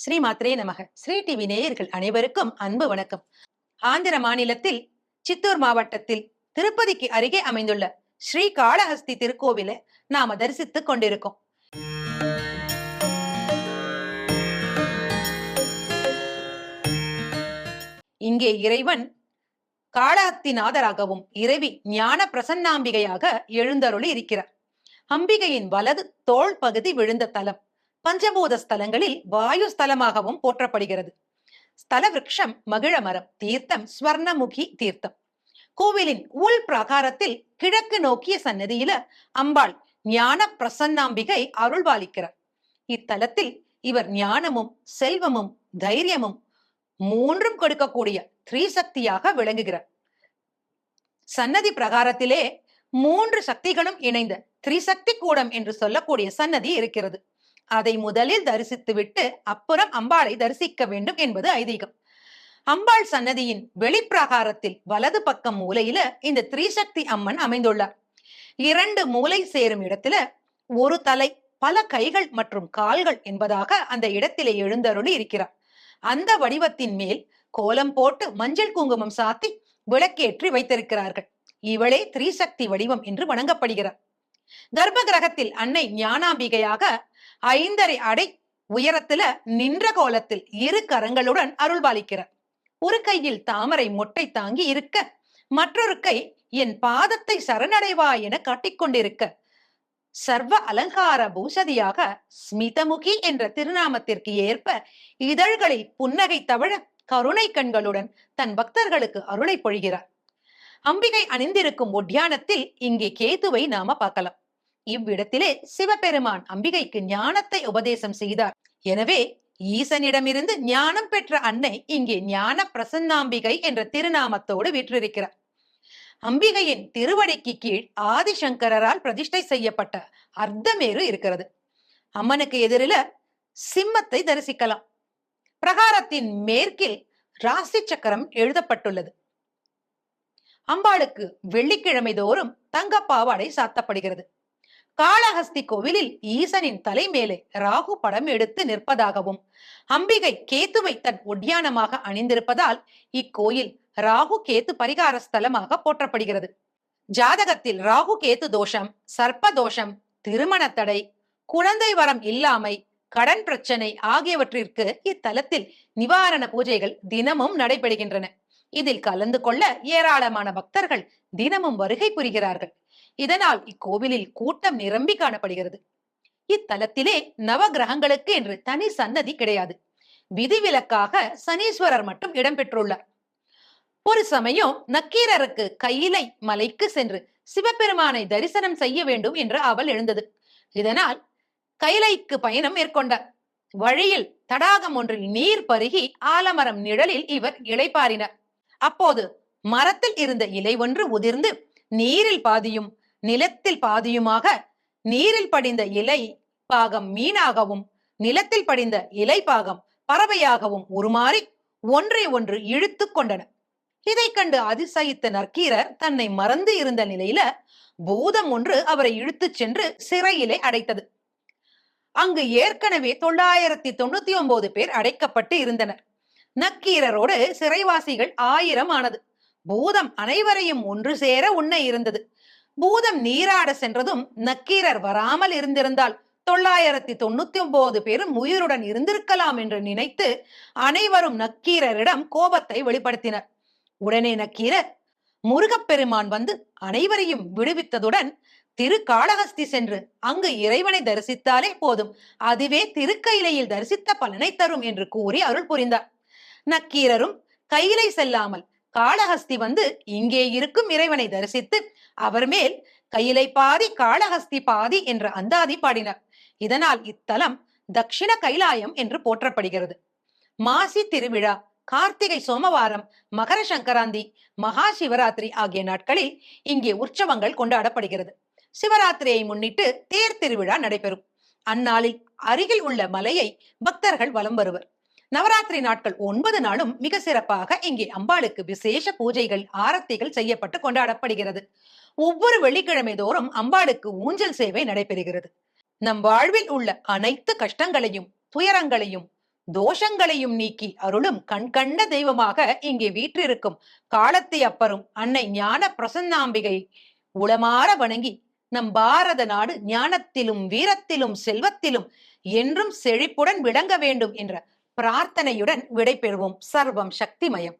ஸ்ரீ மாத்ரே நமக. ஸ்ரீ டிவி நேயர்கள் அனைவருக்கும் அன்பு வணக்கம். ஆந்திர மாநிலத்தில் சித்தூர் மாவட்டத்தில் திருப்பதிக்கு அருகே அமைந்துள்ள ஸ்ரீ காளஹஸ்தி திருக்கோவிலை நாம தரிசித்துக் கொண்டிருக்கோம். இங்கே இறைவன் காளஹத்திநாதராகவும் இறைவி ஞான பிரசன்னாம்பிகையாக எழுந்தருளி இருக்கிறார். அம்பிகையின் வலது தோள் பகுதி விழுந்த தலம். பஞ்சபூத ஸ்தலங்களில் வாயு ஸ்தலமாகவும் போற்றப்படுகிறது. ஸ்தல விரக்ஷம் மகிழ மரம் தீர்த்தம் ஸ்வர்ணமுகி தீர்த்தம். கோவிலின் உள் பிரகாரத்தில் கிழக்கு நோக்கிய சன்னதியில அம்பாள் ஞான பிரசன்னாம்பிகை அருள்பாலிக்கிறார் இத்தலத்தில் இவர் ஞானமும் செல்வமும் தைரியமும் மூன்றும் கொடுக்கக்கூடிய த்ரீசக்தியாக விளங்குகிறார். சன்னதி பிரகாரத்திலே மூன்று சக்திகளும் இணைந்த திரிசக்தி கூடம் என்று சொல்லக்கூடிய சன்னதி இருக்கிறது. அதை முதலில் தரிசித்துவிட்டு அப்புறம் அம்பாளை தரிசிக்க வேண்டும் என்பது ஐதீகம். அம்பாள் சன்னதியின் வெளிப்பிரகாரத்தில் வலது பக்கம் மூலையில இந்த திரிசக்தி அம்மன் அமைந்துள்ளார். இரண்டு மூலை சேரும் இடத்துல ஒரு தலை பல கைகள் மற்றும் கால்கள் என்பதாக அந்த இடத்திலே எழுந்தருளி இருக்கிறார். அந்த வடிவத்தின் மேல் கோலம் போட்டு மஞ்சள் குங்குமம் சாத்தி விளக்கேற்றி வைத்திருக்கிறார்கள். இவளே திரிசக்தி வடிவம் என்று வணங்கப்படுகிறார். கர்ப்ப கிரகத்தில் அன்னை ஞானாம்பிகையாக ஐந்தரை அடை உயரத்துல நின்ற கோலத்தில் இரு கரங்களுடன் அருள்பாலிக்கிறார். ஒரு கையில் தாமரை மொட்டை தாங்கி இருக்க மற்றொரு கை என் பாதத்தை சரணடைவா என காட்டிக்கொண்டிருக்க சர்வ அலங்கார பூசதியாக ஸ்மிதமுகி என்ற திருநாமத்திற்கு ஏற்ப இதழ்களில் புன்னகை தவழ கருணை கண்களுடன் தன் பக்தர்களுக்கு அருளை பொழிகிறார். அம்பிகை அணிந்திருக்கும் ஒட்டியானத்தில் இங்கே கேதுவை நாம பார்க்கலாம். இவ்விடத்திலே சிவபெருமான் அம்பிகைக்கு ஞானத்தை உபதேசம் செய்தார். எனவே ஈசனிடமிருந்து ஞானம் பெற்ற அன்னை இங்கே ஞான பிரசன்னாம்பிகை என்ற திருநாமத்தோடு விற்றிருக்கிறார். அம்பிகையின் திருவடிக்கு கீழ் ஆதிசங்கரால் பிரதிஷ்டை செய்யப்பட்ட அர்த்தமேரு இருக்கிறது. அம்மனுக்கு எதிரில சிம்மத்தை தரிசிக்கலாம். பிரகாரத்தின் மேற்கில் ராசி சக்கரம் எழுதப்பட்டுள்ளது. அம்பாளுக்கு வெள்ளிக்கிழமை தோறும் தங்கப்பாவாடை சாத்தப்படுகிறது. காளஹஸ்தி கோவிலில் ஈசனின் தலை மேலே ராகு படம் எடுத்து நிற்பதாகவும் அம்பிகை கேத்துவை தன் ஒட்டியானமாக அணிந்திருப்பதால் இக்கோயில் ராகு கேத்து பரிகார ஸ்தலமாக போற்றப்படுகிறது. ஜாதகத்தில் ராகு கேத்து தோஷம் சர்ப்ப தோஷம் திருமண தடை குழந்தை வரம் இல்லாமை கடன் பிரச்சனை ஆகியவற்றிற்கு இத்தலத்தில் நிவாரண பூஜைகள் தினமும் நடைபெறுகின்றன. இதில் கலந்து கொள்ள ஏராளமான பக்தர்கள் தினமும் வருகை புரிகிறார்கள். இதனால் இக்கோவிலில் கூட்டம் நிரம்பி காணப்படுகிறது. இத்தலத்திலே நவ கிரகங்களுக்கு என்று தனி சன்னதி கிடையாது. விதிவிலக்காக சனீஸ்வரர் மட்டும் இடம்பெற்றுள்ளார் ஒரு சமயம் நக்கீரருக்கு கையிலை மலைக்கு சென்று சிவபெருமானை தரிசனம் செய்ய வேண்டும் என்று அவள் எழுந்தது. இதனால் கைலைக்கு பயணம் மேற்கொண்டார். வழியில் தடாகம் ஒன்றில் நீர் பருகி ஆலமரம் நிழலில் இவர் இளைப்பாறினார். அப்போது மரத்தில் இருந்த இலை ஒன்று உதிர்ந்து நீரில் பாதியும் நிலத்தில் பாதியுமாக நீரில் படிந்த இலை பாகம் மீனாகவும் நிலத்தில் படிந்த இலை பாகம் பறவையாகவும் உருமாறி ஒன்றை ஒன்று இழுத்து கொண்டன. இதை கண்டு அதிசயித்த நற்கீரர் தன்னை மறந்து இருந்த நிலையில பூதம் ஒன்று அவரை இழுத்துச் சென்று சிறையிலே அடைத்தது. அங்கு ஏற்கனவே தொள்ளாயிரத்தி தொண்ணூத்தி ஒன்பது பேர் அடைக்கப்பட்டு இருந்தனர். நக்கீரரோடு சிறைவாசிகள் ஆயிரம் ஆனது பூதம் அனைவரையும் ஒன்று சேர உண்ண இருந்தது. பூதம் நீராட சென்றதும் நக்கீரர் வராமல் இருந்திருந்தால் தொள்ளாயிரத்தி தொண்ணூத்தி ஒன்பது பேரும் உயிருடன் இருந்திருக்கலாம் என்று நினைத்து அனைவரும் நக்கீரரிடம் கோபத்தை வெளிப்படுத்தினர். உடனே நக்கீரர் முருகப்பெருமான் வந்து அனைவரையும் விடுவித்ததுடன் திருக்காளஹஸ்தி சென்று அங்கு இறைவனை தரிசித்தாலே போதும். அதுவே திருக்கையிலையில் தரிசித்த பலனை தரும் என்று கூறி அருள் புரிந்தார். நக்கீரரும் கையிலை செல்லாமல் காளஹஸ்தி வந்து இங்கே இருக்கும் இறைவனை தரிசித்து அவர் மேல் கையிலை பாதி காளஹஸ்தி பாதி என்ற அந்தாதி பாடினார். இதனால் இத்தலம் தக்ஷிண கைலாயம் என்று போற்றப்படுகிறது. மாசி திருவிழா கார்த்திகை சோமவாரம் மகர சங்கராந்தி மகா சிவராத்திரி ஆகிய நாட்களில் இங்கே உற்சவங்கள் கொண்டாடப்படுகிறது. சிவராத்திரியை முன்னிட்டு தேர் திருவிழா நடைபெறும். அந்நாளில் அருகில் உள்ள மலையை பக்தர்கள் வலம் வருவர். நவராத்திரி நாட்கள் ஒன்பது நாளும் மிக சிறப்பாக இங்கே அம்பாளுக்கு விசேஷ பூஜைகள் ஆரத்திகள் செய்யப்பட்டு கொண்டாடப்படுகிறது. ஒவ்வொரு வெள்ளிக்கிழமை தோறும் அம்பாளுக்கு ஊஞ்சல் சேவை நடைபெறுகிறது. நம் வாழ்வில் உள்ள அனைத்து கஷ்டங்களையும் துயரங்களையும் தோஷங்களையும் நீக்கி அருளும் கண்கண்ட தெய்வமாக இங்கே வீற்றிருக்கும் காலத்தை அப்பரும் அன்னை ஞான பிரசன்னாம்பிகை உளமாற வணங்கி நம் பாரத நாடு ஞானத்திலும் வீரத்திலும் செல்வத்திலும் என்றும் செழிப்புடன் விளங்க வேண்டும் என்ற பிரார்த்தனையுடன் விடைபெறுவோம். சர்வம் சக்திமயம்.